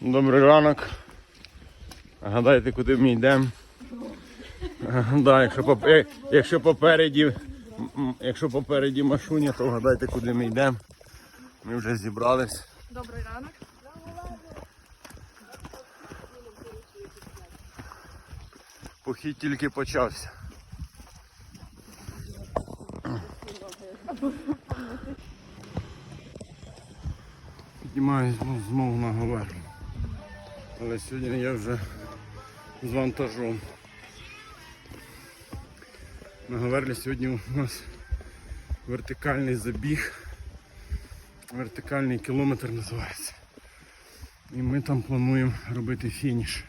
Добрий ранок. Гадайте, куди ми йдемо. Да, якщо, якщо попереді, якщо попереді машуня, то вгадайте, куди ми йдемо. Ми вже зібрались. Добрий ранок. Похід тільки почався. Піднімаюсь ну, знову на говерлу. Але сьогодні я вже з вантажом. На говерлі сьогодні у нас вертикальний забіг. Вертикальний кілометр називається. І ми там плануємо робити фініш.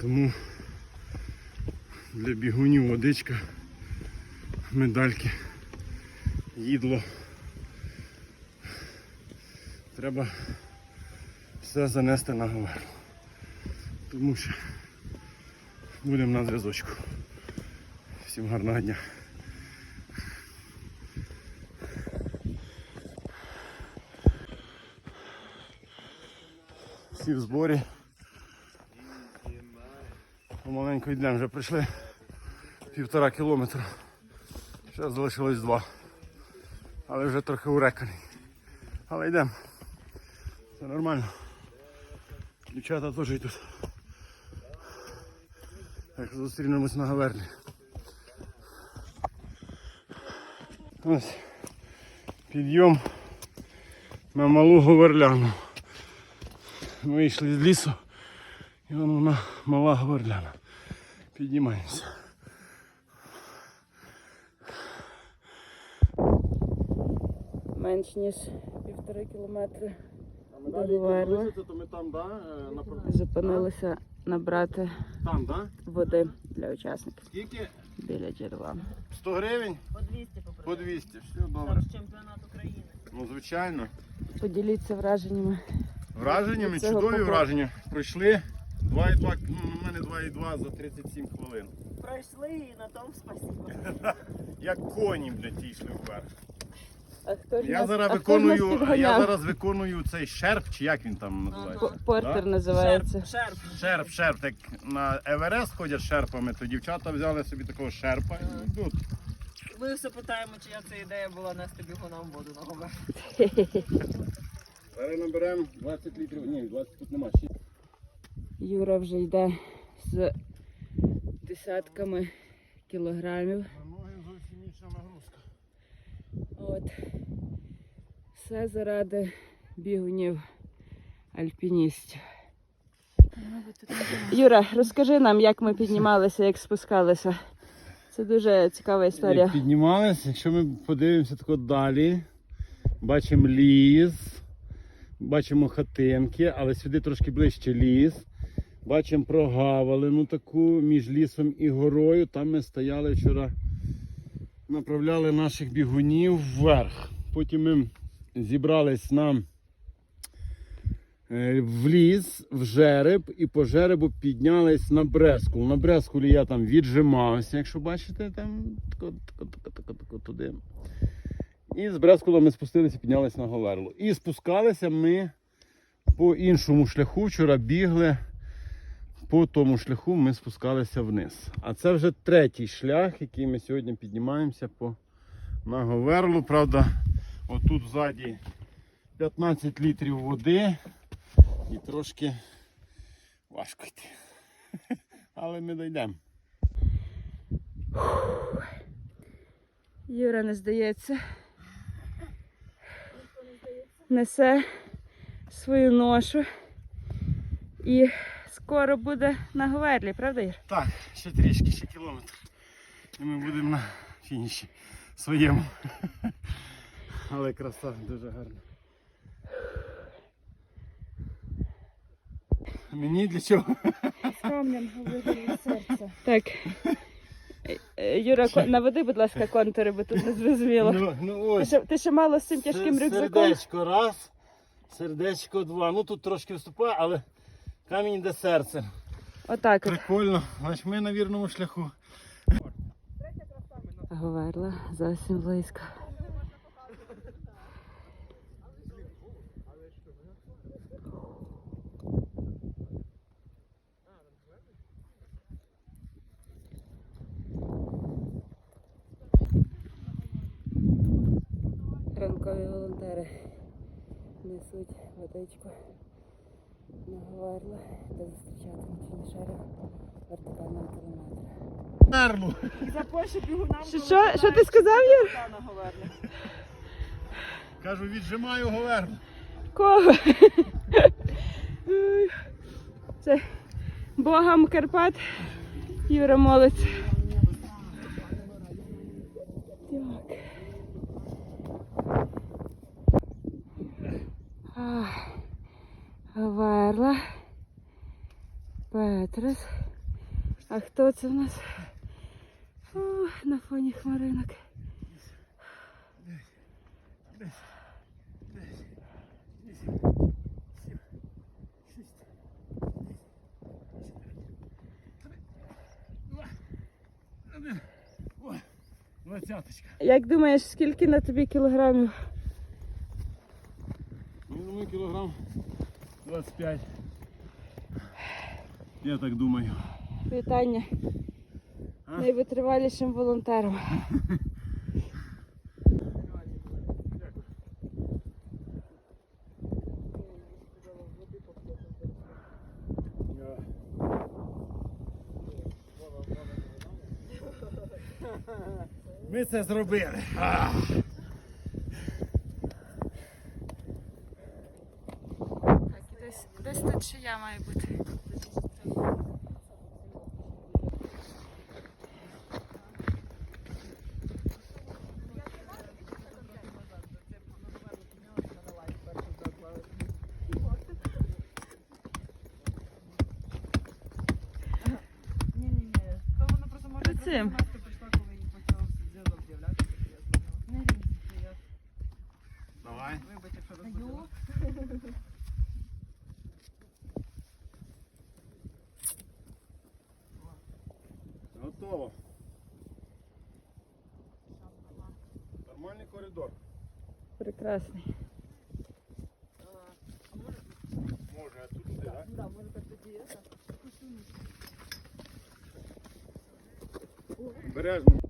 Тому для бігунів водичка, медальки, їдло. Треба все занести на говерло. Тому що будемо на зв'язочку. Всім гарного дня. Всі в зборі. Помаленьку йдемо, вже прийшли півтора кілометра. Ще залишилось два. Але вже трохи уреканий. Але йдемо. Все нормально. Дівчата теж йдуть. Так що зустрінемось на Гаверні. Ось підйом на малу Говерляну. Ми вийшли з лісу і вон вона мала Говерляна. Піднімаємося. Менш ніж півтори кілометри. А далі Говерла. то ми там, да? Зупинилися набрати Там, да? води для учасників Скільки? біля джерела. 100 гривень? По 200 попросили. По 200, все добре. Там ж чемпіонат України. Ну, звичайно. Поділіться враженнями. Враженнями, чудові походу. враження. Пройшли 2,2, ну, у мене 2,2 за 37 хвилин. Пройшли і на тому спасибо. Як коні, блядь, йшли вверх. А хто ж Я нас, зараз а хто ж нас виконую, я підганяв? зараз виконую цей шерп, чи як він там називається? П- Портер Да? називається. Шерп. Шерп, шерп, так на Еверест ходять шерпами, то дівчата взяли собі такого шерпа і йдуть. Ми все питаємо, чия це ідея була нести бігуном воду на говер. Зараз наберемо 20 літрів, ні, 20 тут нема. ще. Юра вже йде з десятками кілограмів. Ноги зовсім інша нагрузка. От. Все заради бігунів альпіністів. Юра, розкажи нам, як ми піднімалися, як спускалися. Це дуже цікава історія. Як піднімалися, якщо ми подивимося тако далі, бачимо ліс, бачимо хатинки, але сюди трошки ближче ліс. Бачимо прогавалину таку між лісом і горою. Там ми стояли вчора, направляли наших бігунів вверх. Потім ми зібрались на е, в ліс, в жереб, і по жеребу піднялись на Брескул. На Брескулі я там віджимався, якщо бачите, там туди. І з Брескула ми спустилися і піднялись на Говерлу. І спускалися ми по іншому шляху. Вчора бігли. По тому шляху ми спускалися вниз. А це вже третій шлях, який ми сьогодні піднімаємося по на Говерлу. Правда, отут ззаді 15 літрів води і трошки важко йти. Але ми дійдемо. Юра не здається. Несе свою ношу. І скоро буде на Говерлі, правда, Юр? Так, ще трішки, ще кілометр. І ми будемо на фініші своєму. Але краса дуже гарна. Мені для чого? З камнем говорить серце. Так. Е, е, Юра, наведи, будь ласка, контури, бо тут не зрозуміло. Ну, ну Ти ще, ти ще мало з цим тяжким рюкзаком. Сердечко раз, сердечко два. Ну тут трошки вступає, але Камінь де серце. Отак. Прикольно, значить ми на вірному шляху. Говерла зовсім близько. Ранкові волонтери несуть водичку на Говерло, де зустрічатимуть фінішерів вертикального кілометра. За Польщу бігунам. Що- що- що ти сказав, Юр? Кажу, віджимаю говерло. Кого? Це Богам Карпат Юра молиться. Так. Петрос. А хто це в нас? О, на фоні хмаринок. Двадцяточка. Як думаєш, скільки на тобі кілограмів? Ну, кілограм 25. Я так думаю. Вітання А? найвитривалішим волонтерам. Ми це зробили. Так, десь, десь тут шия має бути. Ні-ні-ні. То воно просто може Перед цим. просто пішла, коли їй почав зв'язок з'являтися. Не різниця, я Давай. Вибачте, що розбудила. Готово. Нормальний коридор. Прекрасний. Може, а тут туди, так? Да, може так тоді є. Бережно.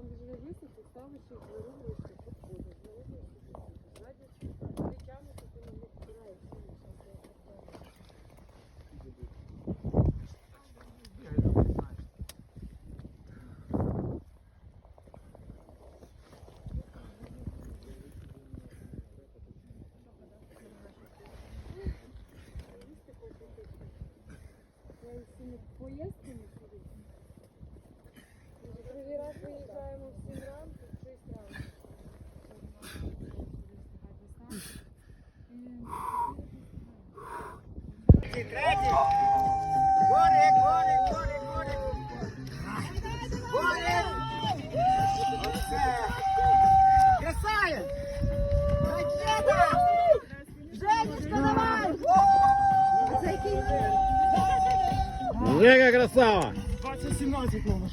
там біжить лісниця, ставиш їх, беру ручки. Яка красава! 2017 номер.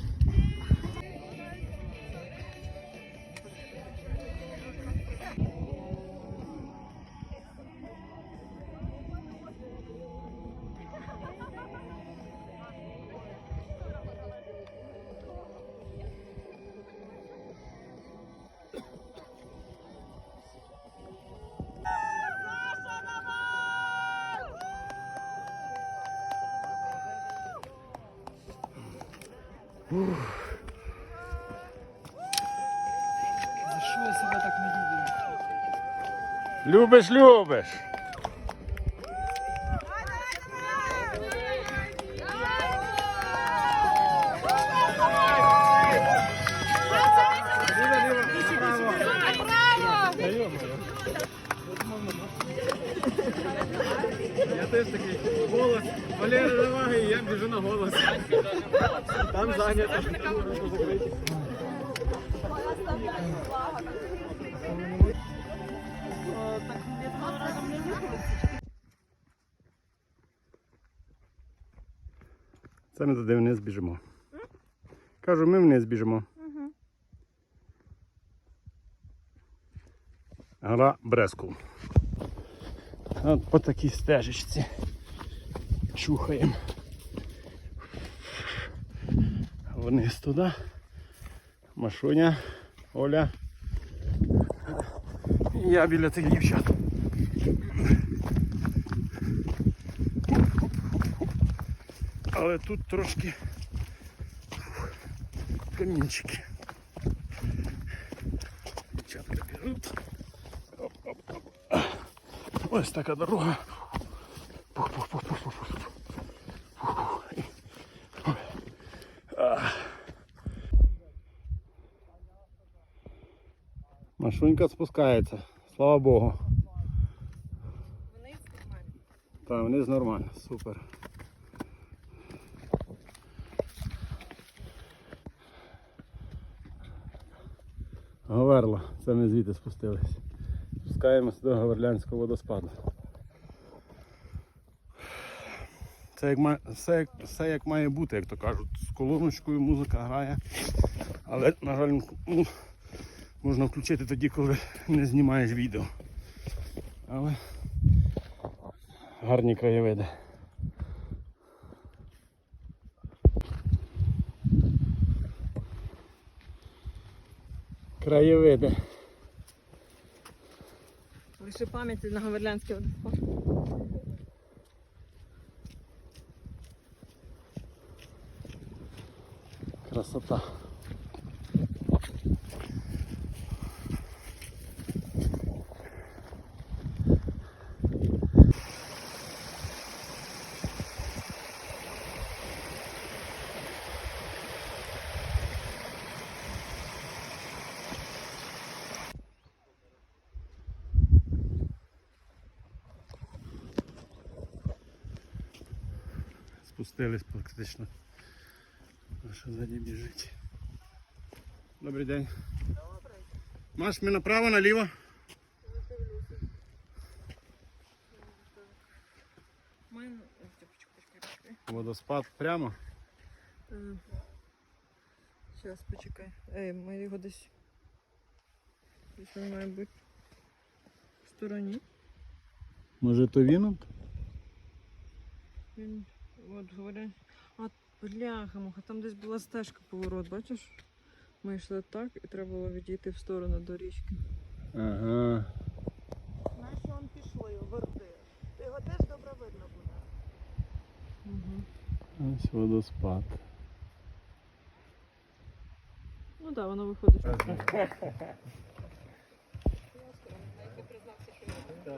За що я себе так не люблю? Любиш, любиш. Теж такий голос. Валера, давай, я біжу на голос. Там зайнято. Це ми туди вниз біжимо. Кажу, ми вниз біжимо. Гора Брескул. От по такій стежечці. Чухаємо. Вниз туди. Машуня, Оля. Я біля цих дівчат. Але тут трошки камінчики. Дівчатка біжуть. Ось така дорога. Пух-пух-пух-пух-пух. Пух-пух. І- А. Машунька спускається, слава Богу. Вниз нормально. Так, вниз нормально, супер. Говерла, це ми звідти спустились. Спускаємося до Говерлянського водоспаду. Це як має, все, як, все як має бути, як то кажуть. З колоночкою музика грає. Але, на жаль, ну, можна включити тоді, коли не знімаєш відео. Але гарні краєвиди. Краєвиди. Лише пам'яті на Говерлянський водоспад. Красота. Спустились практично. Наша ззаді біжить. Добрий день. Добрий. Маш, ми направо, наліво? Водоспад прямо. Зараз, почекай. Ей, ми його десь... Десь він має бути в стороні. Може то він? Він, от, говорять, а, бляха, муха, там десь була стежка поворот, бачиш? Ми йшли так і треба було відійти в сторону до річки. Ага. Наші он пішли, верби. Його теж добре видно буде. Угу. Ось водоспад. Ну так, да, воно виходить.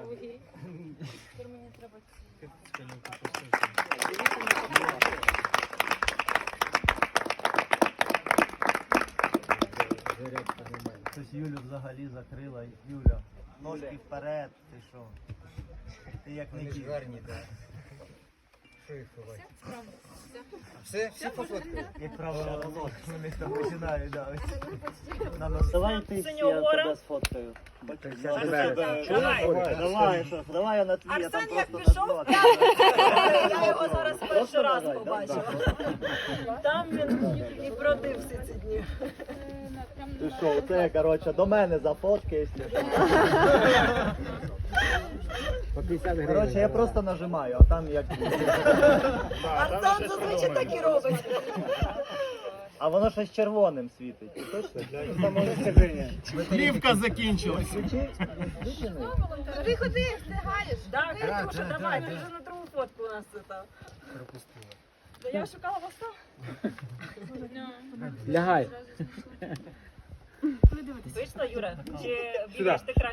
Хтось Юлю взагалі закрила. Юля, ножки вперед, ти що? Ти як не дід. Все, всі пофоткали. Як правило, вони там починають, да. ось. На нас. Давай ти Синьогора. тебе сфоткаю. Давай. Давай, давай, що, давай я на твій, я там Арсен як просто пішов, на Я його зараз перший раз давай, побачила. Там він і бродив всі ці дні. Ти що, це, коротше, до мене зафоткаєш. По 50 гривень. Коротше, я просто нажимаю, а там як. Арсен зазвичай так і робить. А воно щось червоним світить. Точно? Самоуничтоження. Плівка закінчилась. Ти ходи, встигаєш. Так, Катюша, давай, ти вже на другу фотку у нас це там. Пропустила. Да я шукала вас там. Лягай. Вийшло, Юра? Чи бігаєш ти краще?